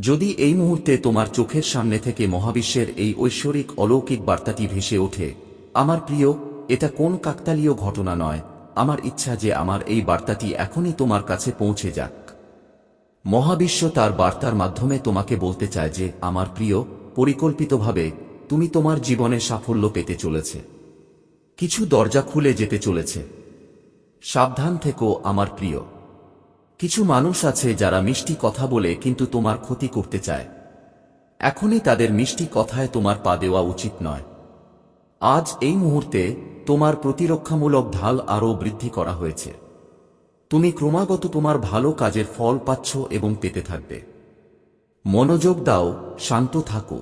যদি এই মুহূর্তে তোমার চোখের সামনে থেকে মহাবিশ্বের এই ঐশ্বরিক অলৌকিক বার্তাটি ভেসে ওঠে, আমার প্রিয়, এটা কোন কাকতালীয় ঘটনা নয়, আমার ইচ্ছা যে আমার এই বার্তাটি এখনই তোমার কাছে পৌঁছে যাক। মহাবিশ্ব তার বার্তার মাধ্যমে তোমাকে বলতে চায় যে, আমার প্রিয়, পরিকল্পিতভাবে, তুমি তোমার জীবনে সাফল্য পেতে চলেছে। কিছু দরজা খুলে যেতে চলেছে। সাবধান থেকো, আমার প্রিয়। কিছু মানুষ আছে যারা মিষ্টি কথা বলে কিন্তু তোমার ক্ষতি করতে চায়। এখনই তাদের মিষ্টি কথায় তোমার পা দেওয়া উচিত নয়। আজ এই মুহূর্তে তোমার প্রতিরক্ষামূলক ঢাল আরও বৃদ্ধি করা হয়েছে। তুমি ক্রমাগত তোমার ভালো কাজের ফল পাচ্ছ এবং পেতে থাকবে। মনোযোগ দাও, শান্ত থাকো।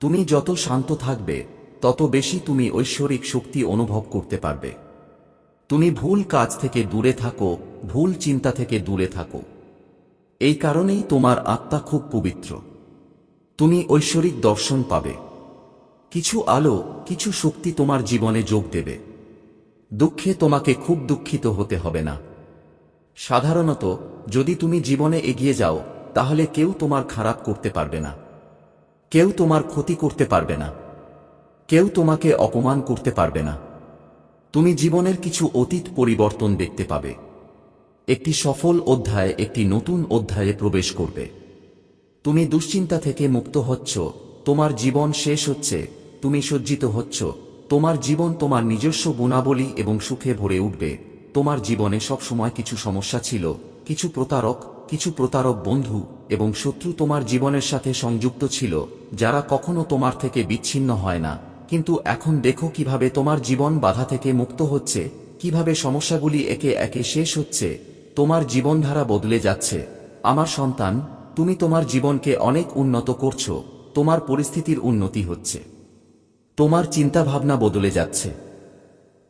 তুমি যত শান্ত থাকবে, তত বেশি তুমি ঐশ্বরিক শক্তি অনুভব করতে পারবে। তুমি ভুল কাজ থেকে দূরে থাকো, ভুল চিন্তা থেকে দূরে থাকো। এই কারণেই তোমার আত্মা খুব পবিত্র। তুমি ঐশ্বরিক দর্শন পাবে। কিছু আলো, কিছু শক্তি তোমার জীবনে যোগ দেবে। দুঃখে তোমাকে খুব দুঃখিত হতে হবে না। সাধারণত, যদি তুমি জীবনে এগিয়ে যাও, তাহলে কেউ তোমার খারাপ করতে পারবে না। কেউ তোমার ক্ষতি করতে পারবে না। কেউ তোমাকে অপমান করতে পারবে না। তুমি জীবনের কিছু অতীত পরিবর্তন দেখতে পাবে। একটি সফল অধ্যায় একটি নতুন অধ্যায়ে প্রবেশ করবে। তুমি দুশ্চিন্তা থেকে মুক্ত হচ্ছ, তোমার জীবন শেষ হচ্ছে, তুমি সজ্জিত হচ্ছ, তোমার জীবন তোমার নিজস্ব গুণাবলী এবং সুখে ভরে উঠবে, তোমার জীবনে সবসময় কিছু সমস্যা ছিল, কিছু প্রতারক কিছু প্রতারক বন্ধু এবং শত্রু তোমার জীবনের সাথে সংযুক্ত ছিল, যারা কখনো তোমার থেকে বিচ্ছিন্ন হয় না। কিন্তু এখন দেখো কীভাবে তোমার জীবন বাধা থেকে মুক্ত হচ্ছে, কীভাবে সমস্যাগুলি একে একে শেষ হচ্ছে, তোমার জীবনধারা বদলে যাচ্ছে। আমার সন্তান, তুমি তোমার জীবনকে অনেক উন্নত করছ, তোমার পরিস্থিতির উন্নতি হচ্ছে। তোমার চিন্তাভাবনা বদলে যাচ্ছে।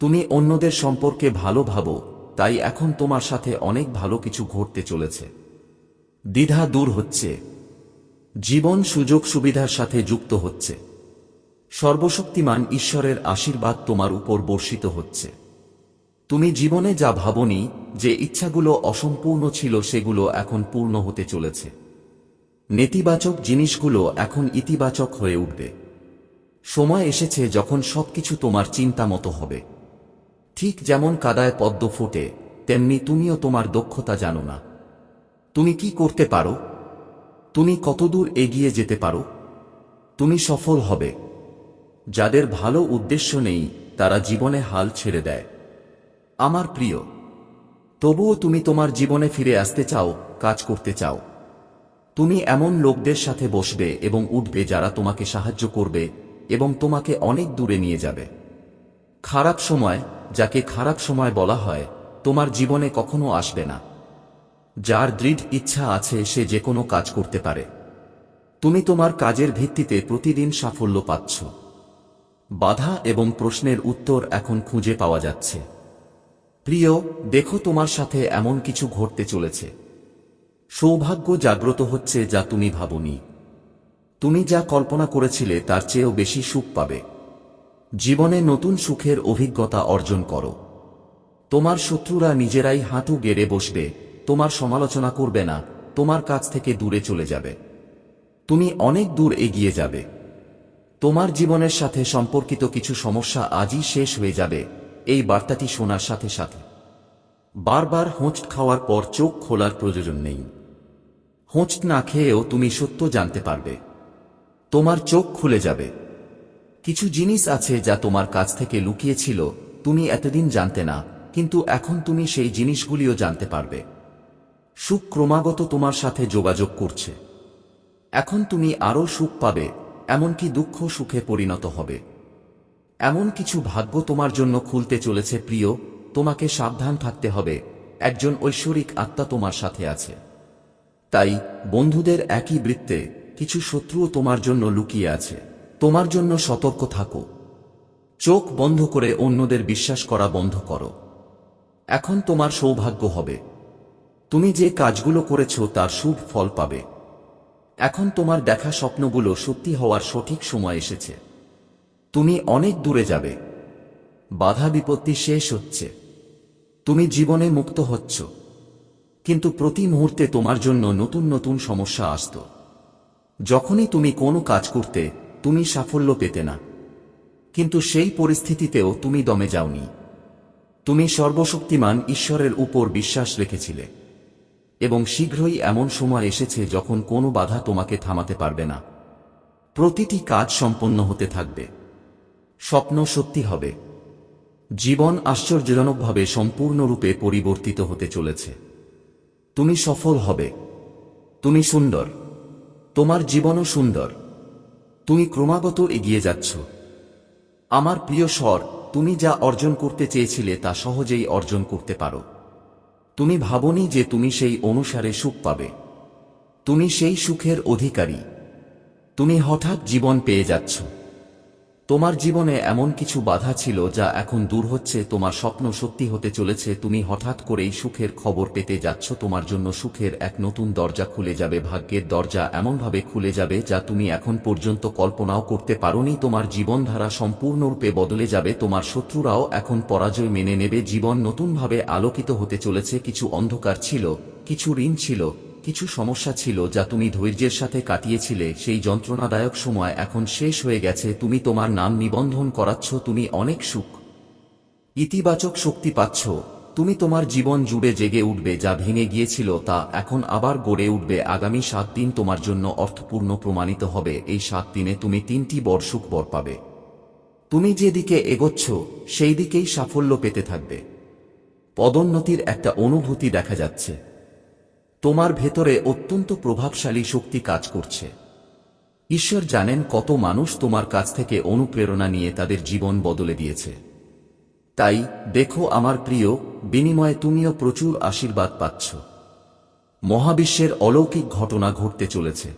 তুমি অন্যদের সম্পর্কে ভালো ভাবো, তাই এখন তোমার সাথে অনেক ভালো কিছু ঘটতে চলেছে। দ্বিধা দূর হচ্ছে। জীবন সুযোগ সুবিধার সাথে যুক্ত হচ্ছে। সর্বশক্তিমান ঈশ্বরের আশীর্বাদ তোমার উপর বর্ষিত হচ্ছে। তুমি জীবনে যা ভাবনি, যে ইচ্ছাগুলো অসম্পূর্ণ ছিল সেগুলো এখন পূর্ণ হতে চলেছে। নেতিবাচক জিনিসগুলো এখন ইতিবাচক হয়ে উঠবে। সময় এসেছে যখন সবকিছু তোমার চিন্তা মতো হবে। ঠিক যেমন কাদায় পদ্ম ফোটে, তেমনি তুমিও তোমার দক্ষতা জানো না। তুমি কি করতে পারো? তুমি কতদূর এগিয়ে যেতে পারো? তুমি সফল হবে। যাদের ভালো উদ্দেশ্য নেই, তারা জীবনে হাল ছেড়ে দেয়। আমার প্রিয়, তবুও তুমি তোমার জীবনে ফিরে আসতে চাও, কাজ করতে চাও। তুমি এমন লোকদের সাথে বসবে এবং উঠবে যারা তোমাকে সাহায্য করবে এবং তোমাকে অনেক দূরে নিয়ে যাবে। খারাপ সময়, যাকে খারাপ সময় বলা হয়, তোমার জীবনে কখনো আসবে না। যার দৃঢ় ইচ্ছা আছে, সে যে কোনো কাজ করতে পারে। তুমি তোমার কাজের ভিত্তিতে প্রতিদিন সাফল্য পাচ্ছ। বাধা এবং প্রশ্নের উত্তর এখন খুঁজে পাওয়া যাচ্ছে। প্রিয়, দেখো তোমার সাথে এমন কিছু ঘটতে চলেছে। সৌভাগ্য জাগ্রত হচ্ছে যা তুমি ভাবনি। তুমি যা কল্পনা করেছিলে তার চেয়েও বেশি সুখ পাবে। জীবনে নতুন সুখের অভিজ্ঞতা অর্জন করো। তোমার শত্রুরা নিজেরাই হাঁটু গেড়ে বসবে, তোমার সমালোচনা করবে না, তোমার কাছ থেকে দূরে চলে যাবে। তুমি অনেক দূর এগিয়ে যাবে। তোমার জীবনের সাথে সম্পর্কিত কিছু সমস্যা আজই শেষ হয়ে যাবে, এই বার্তাটি শোনার সাথে সাথে। বারবার হোঁচ খাওয়ার পর চোখ খোলার প্রয়োজন নেই। হোঁচ না খেয়েও তুমি সত্য জানতে পারবে। তোমার চোখ খুলে যাবে। কিছু জিনিস আছে যা তোমার কাছ থেকে লুকিয়েছিল, তুমি এতদিন জানতে না, কিন্তু এখন তুমি সেই জিনিসগুলিও জানতে পারবে। সুখ ক্রমাগত তোমার সাথে যোগাযোগ করছে। এখন তুমি আরও সুখ পাবে। এমনকি দুঃখ সুখে পরিণত হবে। এমন কিছু ভাগ্য তোমার জন্য খুলতে চলেছে, প্রিয়। তোমাকে সাবধান থাকতে হবে। একজন ঐশ্বরিক আত্মা তোমার সাথে আছে। তাই, বন্ধুদের একই বৃত্তে কিছু শত্রুও তোমার জন্য লুকিয়ে আছে। তোমার জন্য সতর্ক থাকো। চোখ বন্ধ করে অন্যদের বিশ্বাস করা বন্ধ করো। এখন তোমার সৌভাগ্য হবে। তুমি যে কাজগুলো করেছ তার শুভ ফল পাবে। এখন তোমার দেখা স্বপ্নগুলো সত্যি হওয়ার সঠিক সময় এসেছে। তুমি অনেক দূরে যাবে। বাধা বিপত্তি শেষ হচ্ছে। তুমি জীবনে মুক্ত হচ্ছ। কিন্তু প্রতি মুহূর্তে তোমার জন্য নতুন নতুন সমস্যা আসত। যখনই তুমি কোনো কাজ করতে, তুমি সাফল্য পেতে না। কিন্তু সেই পরিস্থিতিতেও তুমি দমে যাওনি। তুমি সর্বশক্তিমান ঈশ্বরের উপর বিশ্বাস রেখেছিলে। এবং শীঘ্রই এমন সময় এসেছে যখন কোনো বাধা তোমাকে থামাতে পারবে না। প্রতিটি কাজ সম্পন্ন হতে থাকবে। স্বপ্ন সত্যি হবে। জীবন আশ্চর্যজনকভাবে সম্পূর্ণরূপে পরিবর্তিত হতে চলেছে। তুমি সফল হবে। তুমি সুন্দর। তোমার জীবনও সুন্দর। তুমি ক্রমাগত এগিয়ে যাচ্ছ। আমার প্রিয় স্বর, তুমি যা অর্জন করতে চেয়েছিলে তা সহজেই অর্জন করতে পারো। তুমি ভাবনি যে তুমি সেই অনুসারে সুখ পাবে। তুমি সেই সুখের অধিকারী। তুমি হঠাৎ জীবন পেয়ে যাচ্ছ। তোমার জীবনে এমন কিছু বাধা ছিল যা এখন দূর হচ্ছে, তোমার স্বপ্ন সত্যি হতে চলেছে, তুমি হঠাৎ করেই সুখের খবর পেতে যাচ্ছ, তোমার জন্য সুখের এক নতুন দরজা খুলে যাবে, ভাগ্যের দরজা এমনভাবে খুলে যাবে যা তুমি এখন পর্যন্ত কল্পনাও করতে পারোনি, তোমার জীবনধারা সম্পূর্ণরূপে বদলে যাবে, তোমার শত্রুরাও এখন পরাজয় মেনে নেবে, জীবন নতুনভাবে আলোকিত হতে চলেছে, কিছু অন্ধকার ছিল, কিছু ঋণ ছিল কিছু সমস্যা ছিল যা তুমি ধৈর্যের সাথে কাটিয়েছিলে, সেই যন্ত্রণাদায়ক সময় এখন শেষ হয়ে গেছে, তুমি তোমার নাম নিবন্ধন করাচ্ছ, তুমি অনেক সুখ। ইতিবাচক শক্তি পাচ্ছ। তুমি তোমার জীবন জুড়ে জেগে উঠবে, যা ভেঙে গিয়েছিল তা এখন আবার গড়ে উঠবে। আগামী সাত দিন তোমার জন্য অর্থপূর্ণ প্রমাণিত হবে। এই সাত দিনে তুমি তিনটি বর সুখ বর পাবে। তুমি যেদিকে এগোচ্ছ সেই দিকেই সাফল্য পেতে থাকবে। পদোন্নতির একটা অনুভূতি দেখা যাচ্ছে। তোমার ভেতরে অত্যন্ত প্রভাবশালী শক্তি কাজ করছে। ঈশ্বর জানেন কত মানুষ তোমার কাছ থেকে অনুপ্রেরণা নিয়ে তাদের জীবন বদলে দিয়েছে। তাই, দেখো আমার প্রিয়, বিনিময়ে তুমিও প্রচুর আশীর্বাদ পাচ্ছ। মহাবিশ্বের অলৌকিক ঘটনা ঘটতে চলেছে।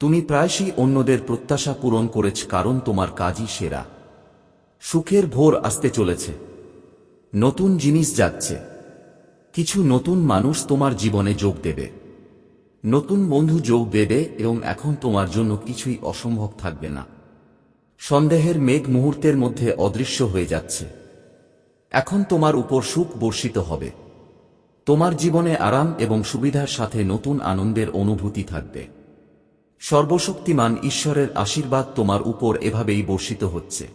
তুমি প্রায়শই অন্যদের প্রত্যাশা পূরণ করেছ কারণ তোমার কাজই সেরা। সুখের ভোর আসতে চলেছে। নতুন জিনিস যাচ্ছে। কিছু নতুন মানুষ তোমার জীবনে যোগ দেবে। নতুন বন্ধু যোগ দেবে এবং এখন তোমার জন্য কিছুই অসম্ভব থাকবে না। সন্দেহের মেঘ মুহূর্তের মধ্যে অদৃশ্য হয়ে যাচ্ছে। এখন তোমার উপর সুখ বর্ষিত হবে। তোমার জীবনে আরাম এবং সুবিধার সাথে নতুন আনন্দের অনুভূতি থাকবে। সর্বশক্তিমান ঈশ্বরের আশীর্বাদ তোমার উপর এভাবেই বর্ষিত হচ্ছে।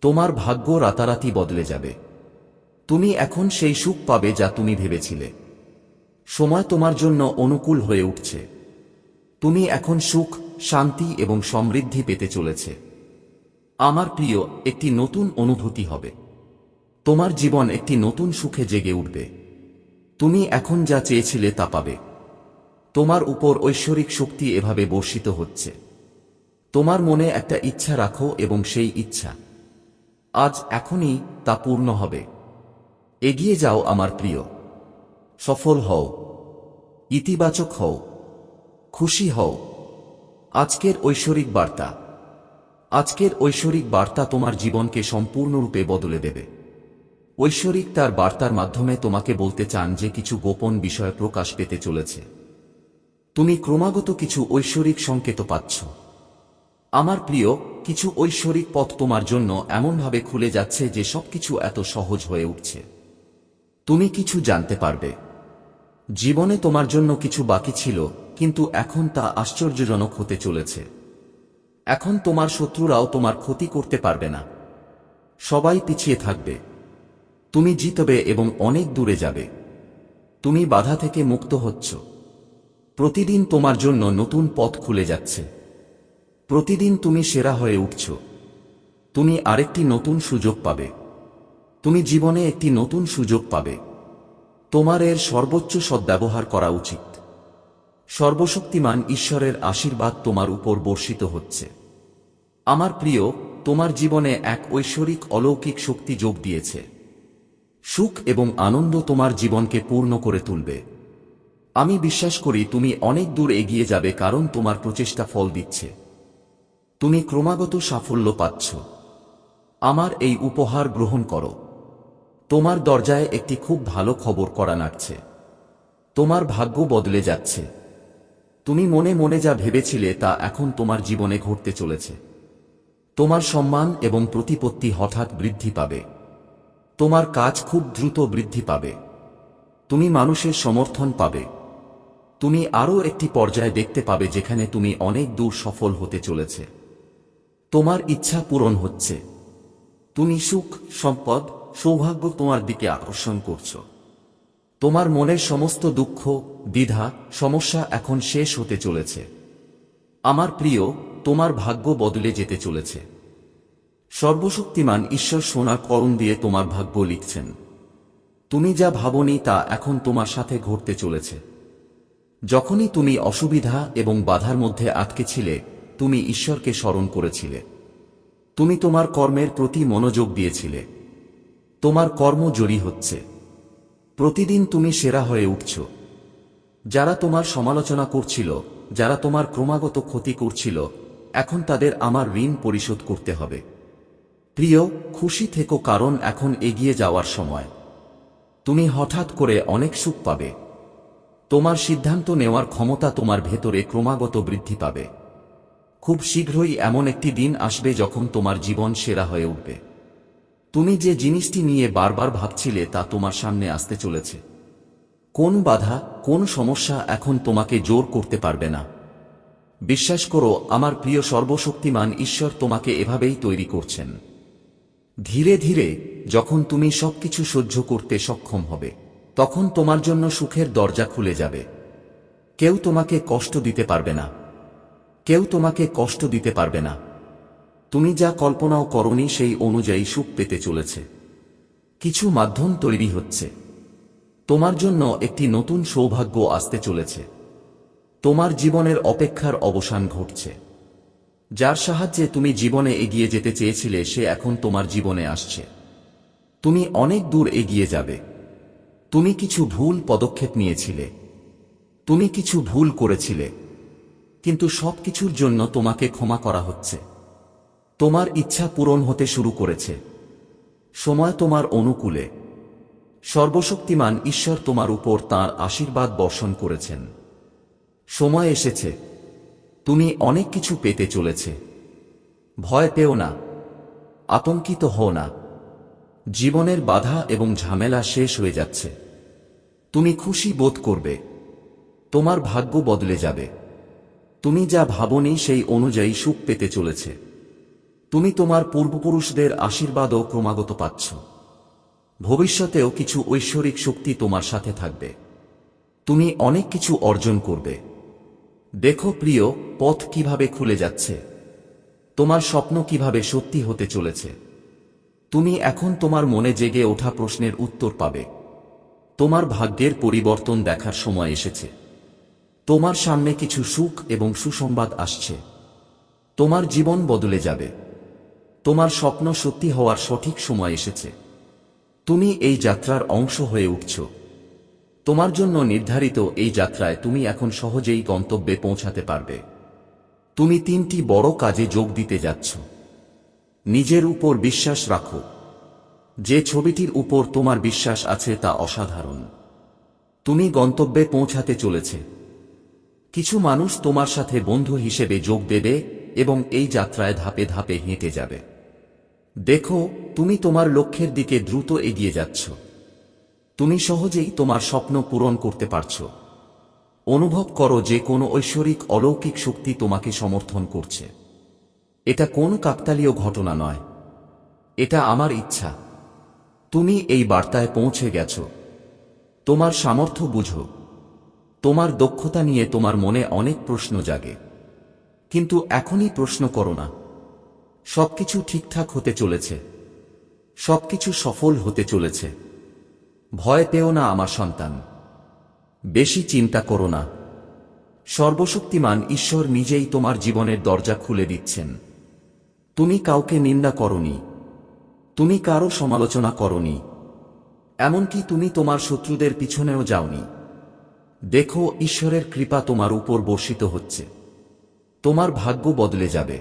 তোমার ভাগ্য রাতারাতি বদলে যাবে। তুমি এখন সেই সুখ পাবে যা তুমি ভেবেছিলে। সময় তোমার জন্য অনুকূল হয়ে উঠছে। তুমি এখন সুখ, শান্তি এবং সমৃদ্ধি পেতে চলেছে। আমার প্রিয়, একটি নতুন অনুভূতি হবে। তোমার জীবন একটি নতুন সুখে জেগে উঠবে। তুমি এখন যা চেয়েছিলে তা পাবে। তোমার উপর ঐশ্বরিক শক্তি এভাবে বর্ষিত হচ্ছে। তোমার মনে একটা ইচ্ছা রাখো এবং সেই ইচ্ছা। আজ এখনই তা পূর্ণ হবে। এগিয়ে যাও আমার প্রিয়। সফল হও। ইতিবাচক হও। খুশি হও। আজকের ঐশ্বরিক বার্তা। আজকের ঐশ্বরিক বার্তা তোমার জীবনকে সম্পূর্ণরূপে বদলে দেবে। ঐশ্বরিক তার বার্তার মাধ্যমে তোমাকে বলতে চান যে কিছু গোপন বিষয় প্রকাশ পেতে চলেছে। তুমি ক্রমাগত কিছু ঐশ্বরিক সংকেত পাচ্ছ। আমার প্রিয়, কিছু ঐশ্বরিক পথ তোমার জন্য এমনভাবে খুলে যাচ্ছে যে সবকিছু এত সহজ হয়ে উঠছে। তুমি কিছু জানতে পারবে। জীবনে তোমার জন্য কিছু বাকি ছিল, কিন্তু এখন তা আশ্চর্যজনক হতে চলেছে। এখন তোমার শত্রুরাও তোমার ক্ষতি করতে পারবে না। সবাই পিছিয়ে থাকবে। তুমি জিতবে এবং অনেক দূরে যাবে। তুমি বাধা থেকে মুক্ত হচ্ছ। প্রতিদিন তোমার জন্য নতুন পথ খুলে যাচ্ছে। প্রতিদিন তুমি সেরা হয়ে উঠছ। তুমি আরেকটি নতুন সুযোগ পাবে। তুমি জীবনে একটি নতুন সুযোগ পাবে। তোমার এর সর্বোচ্চ সদ্ব্যবহার করা উচিত। সর্বশক্তিমান ঈশ্বরের আশীর্বাদ তোমার উপর বর্ষিত হচ্ছে। আমার প্রিয়, তোমার জীবনে এক ঐশ্বরিক অলৌকিক শক্তি যোগ দিয়েছে। সুখ এবং আনন্দ তোমার জীবনকে পূর্ণ করে তুলবে। আমি বিশ্বাস করি তুমি অনেক দূর এগিয়ে যাবে কারণ তোমার প্রচেষ্টা ফল দিচ্ছে। তুমি ক্রমাগত সাফল্য পাচ্ছ। আমার এই উপহার গ্রহণ করো। তোমার দরজায় একটি খুব ভালো খবর করা নাড়ছে। তোমার ভাগ্য বদলে যাচ্ছে। তুমি মনে মনে যা ভেবেছিলে তা এখন তোমার জীবনে ঘটতে চলেছে। তোমার সম্মান এবং প্রতিপত্তি হঠাৎ বৃদ্ধি পাবে। তোমার কাজ খুব দ্রুত বৃদ্ধি পাবে। তুমি মানুষের সমর্থন পাবে। তুমি আরও একটি পর্যায়ে দেখতে পাবে যেখানে তুমি অনেক দূর সফল হতে চলেছে। তোমার ইচ্ছা পূরণ হচ্ছে। তুমি সুখ, সম্পদ সৌভাগ্য তোমার দিকে আকর্ষণ করছ। তোমার মনের সমস্ত দুঃখ, দ্বিধা, সমস্যা এখন শেষ হতে চলেছে। আমার প্রিয়, তোমার ভাগ্য বদলে যেতে চলেছে। সর্বশক্তিমান ঈশ্বর সোনার করণ দিয়ে তোমার ভাগ্য লিখছেন। তুমি যা ভাবনি তা এখন তোমার সাথে ঘটতে চলেছে। যখনই তুমি অসুবিধা এবং বাধার মধ্যে আটকে ছিলে, তুমি ঈশ্বরকে স্মরণ করেছিলে। তুমি তোমার কর্মের প্রতি মনোযোগ দিয়েছিলে। তোমার কর্ম জড়ি হচ্ছে। প্রতিদিন তুমি সেরা হয়ে উঠছ। যারা তোমার সমালোচনা করছিল, যারা তোমার ক্রমাগত ক্ষতি করছিল, এখন তাদের আমার ঋণ পরিশোধ করতে হবে। প্রিয়, খুশি থেকো কারণ এখন এগিয়ে যাওয়ার সময়। তুমি হঠাৎ করে অনেক সুখ পাবে। তোমার সিদ্ধান্ত নেওয়ার ক্ষমতা তোমার ভেতরে ক্রমাগত বৃদ্ধি পাবে। খুব শীঘ্রই এমন একটি দিন আসবে যখন তোমার জীবন সেরা হয়ে উঠবে। তুমি যে জিনিসটি নিয়ে বারবার ভাবছিলে তা তোমার সামনে আসতে চলেছে। কোন বাধা, কোন সমস্যা এখন তোমাকে জোর করতে পারবে না। বিশ্বাস করো, আমার প্রিয় সর্বশক্তিমান ঈশ্বর তোমাকে এভাবেই তৈরি করছেন। ধীরে ধীরে, যখন তুমি সবকিছু সহ্য করতে সক্ষম হবে, তখন তোমার জন্য সুখের দরজা খুলে যাবে। কেউ তোমাকে কষ্ট দিতে পারবে না। কেউ তোমাকে কষ্ট দিতে পারবে না। তুমি যা কল্পনাও করনি সেই অনুযায়ী সুখ পেতে চলেছে। কিছু মাধ্যম তৈরি হচ্ছে। তোমার জন্য একটি নতুন সৌভাগ্য আসতে চলেছে। তোমার জীবনের অপেক্ষার অবসান ঘটছে। যার সাহায্যে তুমি জীবনে এগিয়ে যেতে চেয়েছিলে, সে এখন তোমার জীবনে আসছে। তুমি অনেক দূর এগিয়ে যাবে। তুমি কিছু ভুল পদক্ষেপ নিয়েছিলে। তুমি কিছু ভুল করেছিলে। কিন্তু সব কিছুর জন্য তোমাকে ক্ষমা করা হচ্ছে। তোমার ইচ্ছা পূরণ হতে শুরু করেছে। সময় তোমার অনুকূলে। সর্বশক্তিমান ঈশ্বর তোমার উপর তার আশীর্বাদ বর্ষণ করেছেন। সময় এসেছে। তুমি অনেক কিছু পেতে চলেছে। ভয় পেও না। আতঙ্কিত হও না। জীবনের বাধা এবং ঝামেলা শেষ হয়ে যাচ্ছে। তুমি খুশি বোধ করবে। তোমার ভাগ্য বদলে যাবে। তুমি যা ভাবনি সেই অনুযায়ী সুখ পেতে চলেছে। তুমি তোমার পূর্বপুরুষদের আশীর্বাদও ক্রমাগত পাচ্ছ। ভবিষ্যতেও কিছু ঐশ্বরিক শক্তি তোমার সাথে থাকবে। তুমি অনেক কিছু অর্জন করবে। দেখো প্রিয়, পথ কীভাবে খুলে যাচ্ছে। তোমার স্বপ্ন কীভাবে সত্যি হতে চলেছে। তুমি এখন তোমার মনে জেগে ওঠা প্রশ্নের উত্তর পাবে। তোমার ভাগ্যের পরিবর্তন দেখার সময় এসেছে। তোমার সামনে কিছু সুখ এবং সুসংবাদ আসছে। তোমার জীবন বদলে যাবে। তোমার স্বপ্ন সত্যি হওয়ার সঠিক সময় এসেছে। তুমি এই যাত্রার অংশ হয়ে উঠছ। তোমার জন্য নির্ধারিত এই যাত্রায় তুমি এখন সহজেই গন্তব্যে পৌঁছাতে পারবে। তুমি তিনটি বড় কাজে যোগ দিতে যাচ্ছ। নিজের উপর বিশ্বাস রাখো। যে ছবিটির উপর তোমার বিশ্বাস আছে তা অসাধারণ। তুমি গন্তব্যে পৌঁছাতে চলেছে। কিছু মানুষ তোমার সাথে বন্ধু হিসেবে যোগ দেবে এবং এই যাত্রায় ধাপে ধাপে হেঁটে যাবে। দেখো, তুমি তোমার লক্ষ্যের দিকে দ্রুত এগিয়ে যাচ্ছ। তুমি সহজেই তোমার স্বপ্ন পূরণ করতে পারছ। অনুভব করো যে কোনো ঐশ্বরিক অলৌকিক শক্তি তোমাকে সমর্থন করছে। এটা কোন কাকতালীয় ঘটনা নয়। এটা আমার ইচ্ছা। তুমি এই বার্তায় পৌঁছে গেছ। তোমার সামর্থ্য বুঝো। তোমার দক্ষতা নিয়ে তোমার মনে অনেক প্রশ্ন জাগে। কিন্তু এখনই প্রশ্ন করো না। সবকিছু ঠিকঠাক হতে চলেছে। সবকিছু সফল হতে চলেছে। ভয় পেও না আমার সন্তান। বেশি চিন্তা করো না। সর্বশক্তিমান ঈশ্বর নিজেই তোমার জীবনের দরজা খুলে দিচ্ছেন। তুমি কাউকে নিন্দা করনি। তুমি কারও সমালোচনা করনি। এমনকি তুমি তোমার শত্রুদের পিছনেও যাওনি। দেখো, ঈশ্বরের কৃপা তোমার উপর বর্ষিত হচ্ছে। তোমার ভাগ্য বদলে যাবে।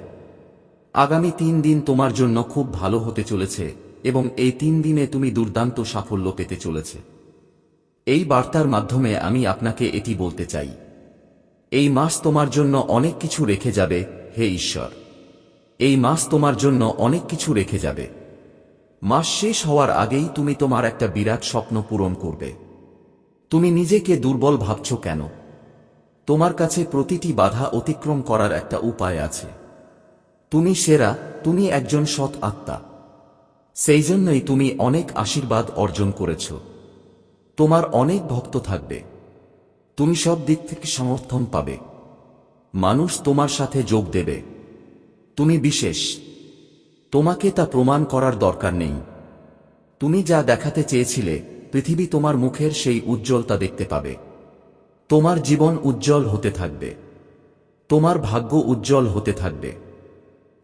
আগামী তিন দিন তোমার জন্য খুব ভালো হতে চলেছে, এবং এই তিন দিনে তুমি দুর্দান্ত সাফল্য পেতে চলেছে। এই বার্তার মাধ্যমে আমি আপনাকে এটি বলতে চাই। এই মাস তোমার জন্য অনেক কিছু রেখে যাবে, হে ঈশ্বর। এই মাস তোমার জন্য অনেক কিছু রেখে যাবে। মাস শেষ হওয়ার আগেই তুমি তোমার একটা বিরাট স্বপ্ন পূরণ করবে। তুমি নিজেকে দুর্বল ভাবছ কেন? তোমার কাছে প্রতিটি বাধা অতিক্রম করার একটা উপায় আছে। তুমি সেরা, তুমি একজন সৎ আত্মা। সেই জন্যই তুমি অনেক আশীর্বাদ অর্জন করেছ। তোমার অনেক ভক্ত থাকবে। তুমি সব দিক থেকে সমর্থন পাবে। মানুষ তোমার সাথে যোগ দেবে। তুমি বিশেষ। তোমাকে তা প্রমাণ করার দরকার নেই। তুমি যা দেখাতে চেয়েছিলে, পৃথিবী তোমার মুখের সেই উজ্জ্বলতা দেখতে পাবে। তোমার জীবন উজ্জ্বল হতে থাকবে। তোমার ভাগ্য উজ্জ্বল হতে থাকবে।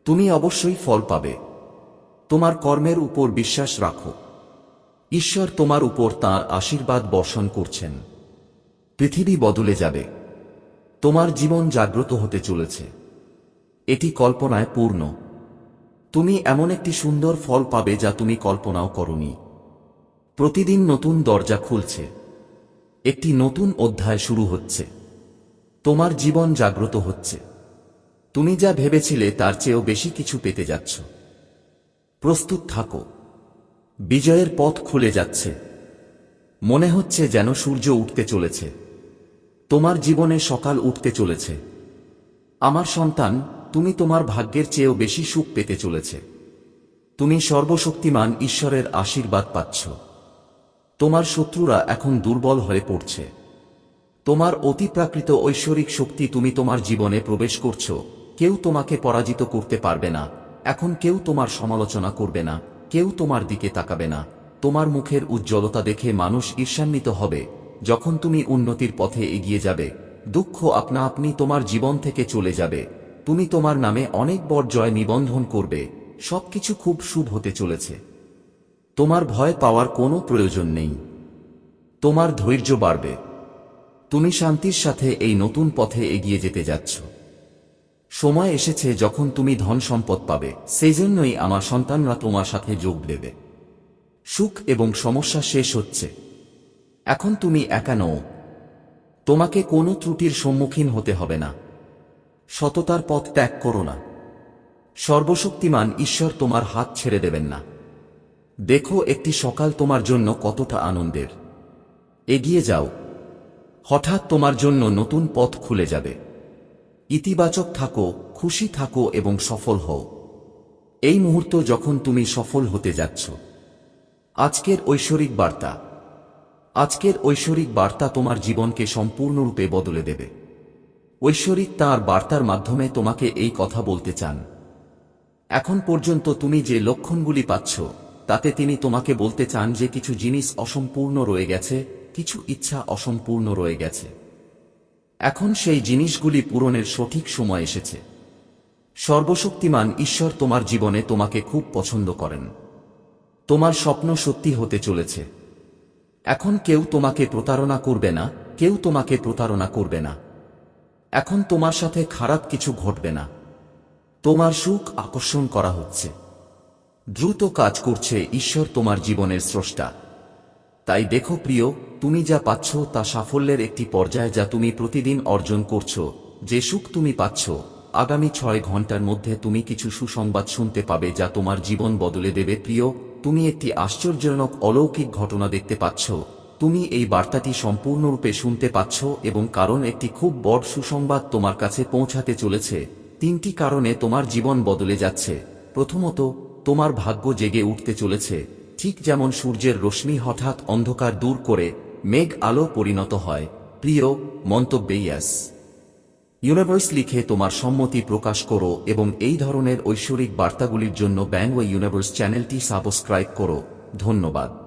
তুমি অবশ্যই ফল পাবে। তোমার কর্মের উপর বিশ্বাস রাখো। ঈশ্বর তোমার উপর তাঁর আশীর্বাদ বর্ষণ করছেন। পৃথিবী বদলে যাবে। তোমার জীবন জাগ্রত হতে চলেছে। এটি কল্পনায় পূর্ণ। তুমি এমন একটি সুন্দর ফল পাবে যা তুমি কল্পনাও করনি। প্রতিদিন নতুন দরজা খুলছে। একটি নতুন অধ্যায় শুরু হচ্ছে। তোমার জীবন জাগ্রত হচ্ছে। তুমি যা ভেবেছিলে তার চেয়েও বেশি কিছু পেতে যাচ্ছ। প্রস্তুত থাকো। বিজয়ের পথ খুলে যাচ্ছে। মনে হচ্ছে যেন সূর্য উঠতে চলেছে। তোমার জীবনে সকাল উঠতে চলেছে। আমার সন্তান, তুমি তোমার ভাগ্যের চেয়েও বেশি সুখ পেতে চলেছে। তুমি সর্বশক্তিমান ঈশ্বরের আশীর্বাদ পাচ্ছ। তোমার শত্রুরা এখন দুর্বল হয়ে পড়ছে। তোমার অতিপ্রাকৃত ঐশ্বরিক শক্তি তুমি তোমার জীবনে প্রবেশ করছ। কেউ তোমাকে পরাজিত করতে পারবে না। এখন কেউ তোমার সমালোচনা করবে না। কেউ তোমার দিকে তাকাবে না। তোমার মুখের উজ্জ্বলতা দেখে মানুষ ঈর্ষান্বিত হবে। যখন তুমি উন্নতির পথে এগিয়ে যাবে, দুঃখ আপনা আপনি তোমার জীবন থেকে চলে যাবে। তুমি তোমার নামে অনেক বড় জয় নিবন্ধন করবে। সবকিছু খুব শুভ হতে চলেছে। তোমার ভয় পাওয়ার কোনো প্রয়োজন নেই। তোমার ধৈর্য বাড়বে। তুমি শান্তির সাথে এই নতুন পথে এগিয়ে যেতে যাচ্ছ। সময় এসেছে যখন তুমি ধন সম্পদ পাবে সেই জন্যই আমার সন্তানরা তোমার সাথে যোগ দেবে। সুখ এবং সমস্যা শেষ হচ্ছে। এখন তুমি একা নও। তোমাকে কোনো ত্রুটির সম্মুখীন হতে হবে না। সততার পথ ত্যাগ করো না। সর্বশক্তিমান ঈশ্বর তোমার হাত ছেড়ে দেবেন না। দেখো একটি সকাল তোমার জন্য কতটা আনন্দের। এগিয়ে যাও। হঠাৎ তোমার জন্য নতুন পথ খুলে যাবে। ইতিবাচক থাকো, খুশি থাকো এবং সফল হও। এই মুহূর্ত যখন তুমি সফল হতে যাচ্ছ। আজকের ঐশ্বরিক বার্তা। আজকের ঐশ্বরিক বার্তা তোমার জীবনকে সম্পূর্ণরূপে বদলে দেবে। ঐশ্বরিক তার বার্তার মাধ্যমে তোমাকে এই কথা বলতে চান। এখন পর্যন্ত তুমি যে লক্ষণগুলি পাচ্ছ, তাতে তিনি তোমাকে বলতে চান যে কিছু জিনিস অসম্পূর্ণ রয়ে গেছে, কিছু ইচ্ছা অসম্পূর্ণ রয়ে গেছে। এখন সেই জিনিসগুলি পূরণের সঠিক সময় এসেছে। সর্বশক্তিমান ঈশ্বর তোমার জীবনে তোমাকে খুব পছন্দ করেন। তোমার স্বপ্ন সত্যি হতে চলেছে। এখন কেউ তোমাকে প্রতারণা করবে না, কেউ তোমাকে প্রতারণা করবে না। এখন তোমার সাথে খারাপ কিছু ঘটবে না। তোমার সুখ আকর্ষণ করা হচ্ছে। দ্রুত কাজ করছে ঈশ্বর তোমার জীবনের স্রষ্টা। তাই দেখো প্রিয়, তুমি যা পাচ্ছ তা সাফল্যের একটি পর্যায় যা তুমি প্রতিদিন অর্জন করছ। যে সুখ তুমি পাচ্ছ, আগামী ছয় ঘণ্টার মধ্যে তুমি কিছু সুসংবাদ শুনতে পাবে যা তোমার জীবন বদলে দেবে। প্রিয়, তুমি একটি আশ্চর্যজনক অলৌকিক ঘটনা দেখতে পাচ্ছ। তুমি এই বার্তাটি সম্পূর্ণরূপে শুনতে পাচ্ছ এবং কারণ একটি খুব বড় সুসংবাদ তোমার কাছে পৌঁছাতে চলেছে। তিনটি কারণে তোমার জীবন বদলে যাচ্ছে। প্রথমত, তোমার ভাগ্য জেগে উঠতে চলেছে। ঠিক যেমন সূর্যের রশ্মি হঠাৎ অন্ধকার দূর করে মেঘ আলো পরিণত হয়। প্রিয়, মন্তব্যে ইয়াস। ইউনিভার্স লিখে তোমার সম্মতি প্রকাশ করো এবং এই ধরনের ঐশ্বরিক বার্তাগুলির জন্য ও ইউনিভার্স চ্যানেলটি সাবস্ক্রাইব করো। ধন্যবাদ।